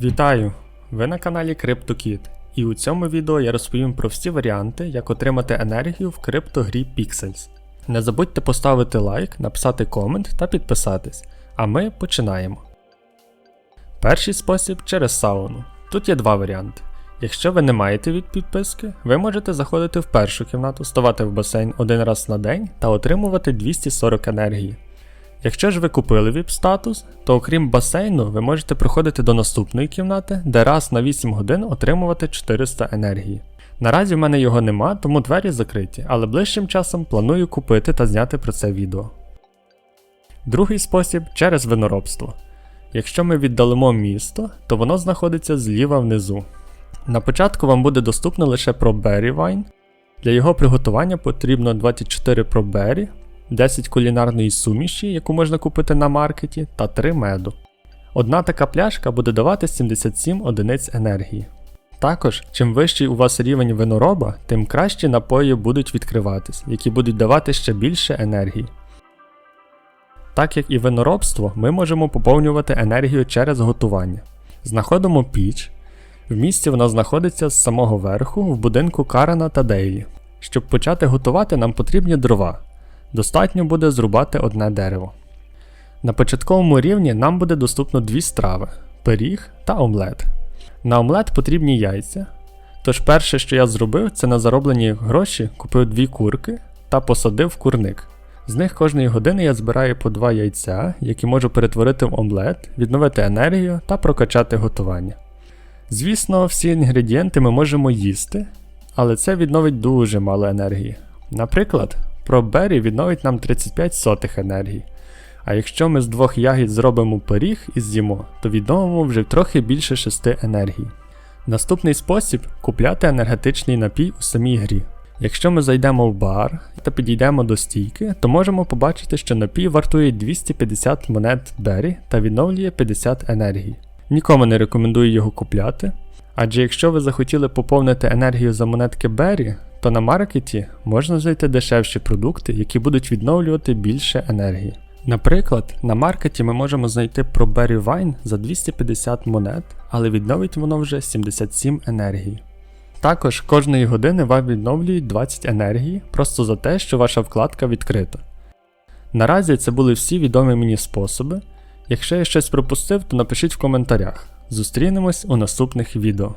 Вітаю! Ви на каналі CryptoKit і у цьому відео я розповім про всі варіанти, як отримати енергію в криптогрі Pixels. Не забудьте поставити лайк, написати комент та підписатись, а ми починаємо. Перший спосіб через сауну. Тут є два варіанти. Якщо ви не маєте від підписки, ви можете заходити в першу кімнату, ставати в басейн один раз на день та отримувати 240 енергії. Якщо ж ви купили VIP статус, то окрім басейну, ви можете проходити до наступної кімнати, де раз на 8 годин отримувати 400 енергії. Наразі в мене його нема, тому двері закриті, але ближчим часом планую купити та зняти про це відео. Другий спосіб через виноробство. Якщо ми віддалимо місто, то воно знаходиться зліва внизу. На початку вам буде доступно лише про Berry Wine. Для його приготування потрібно 24 пробері, 10 кулінарної суміші, яку можна купити на маркеті, та 3 меду. Одна така пляшка буде давати 77 одиниць енергії. Також, чим вищий у вас рівень винороба, тим кращі напої будуть відкриватись, які будуть давати ще більше енергії. Так як і виноробство, ми можемо поповнювати енергію через готування. Знаходимо піч. В місці вона знаходиться з самого верху в будинку Карена та Дейлі. Щоб почати готувати, нам потрібні дрова. Достатньо буде зрубати одне дерево. На початковому рівні нам буде доступно дві страви пиріг та омлет. На омлет потрібні яйця. Тож перше, що я зробив, це на зароблені гроші купив дві курки та посадив в курник. З них кожної години я збираю по два яйця, які можу перетворити в омлет, відновити енергію та прокачати готування. Звісно, всі інгредієнти ми можемо їсти, але це відновить дуже мало енергії. Наприклад, ProBerry відновить нам 35 сотих енергії. А якщо ми з двох ягід зробимо пиріг і з'їмо, то відновимо вже трохи більше 6 енергій. Наступний спосіб купляти енергетичний напій у самій грі. Якщо ми зайдемо в бар та підійдемо до стійки, то можемо побачити, що напій вартує 250 монет Беррі та відновлює 50 енергії. Нікому не рекомендую його купляти, адже якщо ви захотіли поповнити енергію за монетки Беррі, то на маркеті можна знайти дешевші продукти, які будуть відновлювати більше енергії. Наприклад, на маркеті ми можемо знайти про Berry Wine за 250 монет, але відновить воно вже 77 енергії. Також кожної години вам відновлюють 20 енергії просто за те, що ваша вкладка відкрита. Наразі це були всі відомі мені способи. Якщо я щось пропустив, то напишіть в коментарях. Зустрінемось у наступних відео.